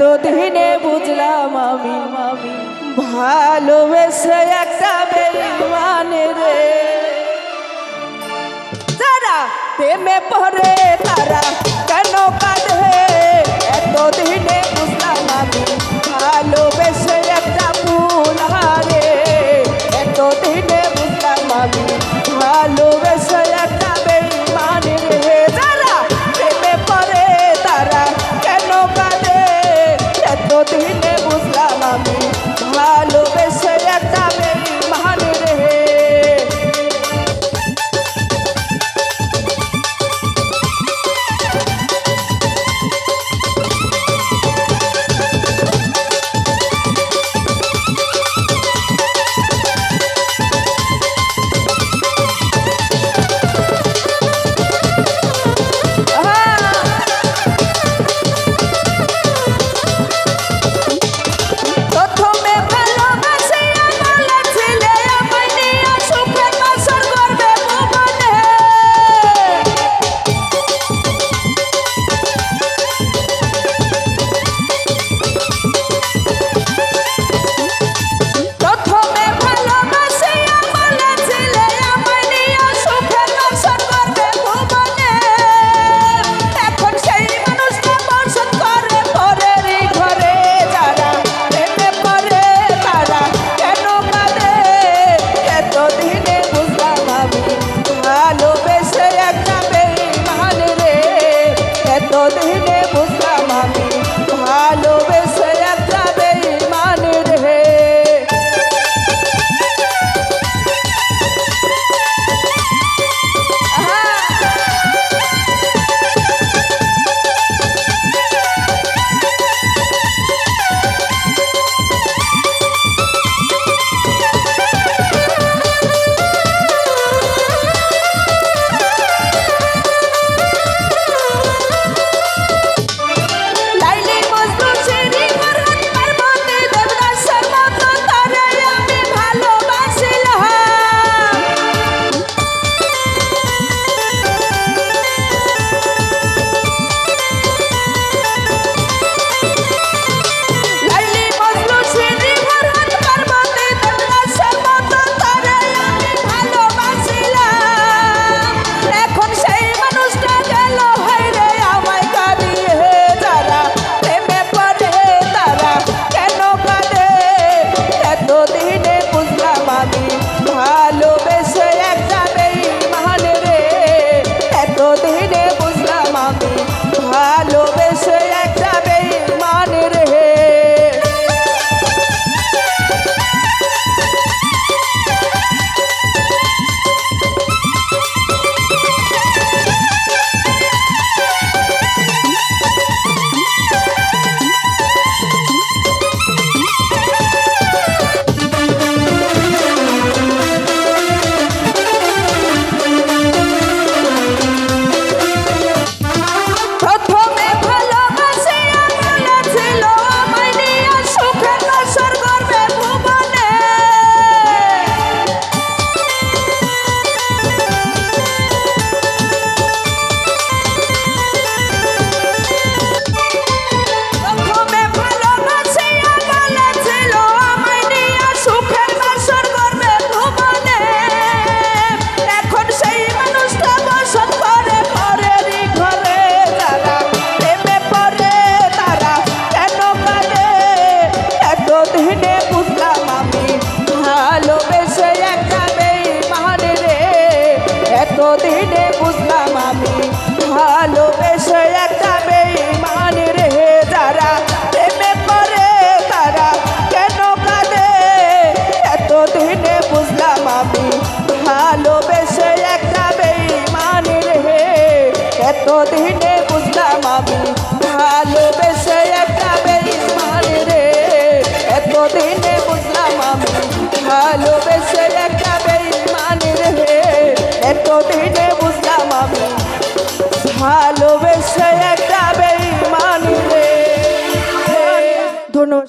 এতদিনে বুঝলাম আমি মামি ভালোবেসে একটা বেইমানে রে। তারা প্রেমে পরে তারা কেন কাঁদে? এতদিনে রে ভালো ভালোবেসে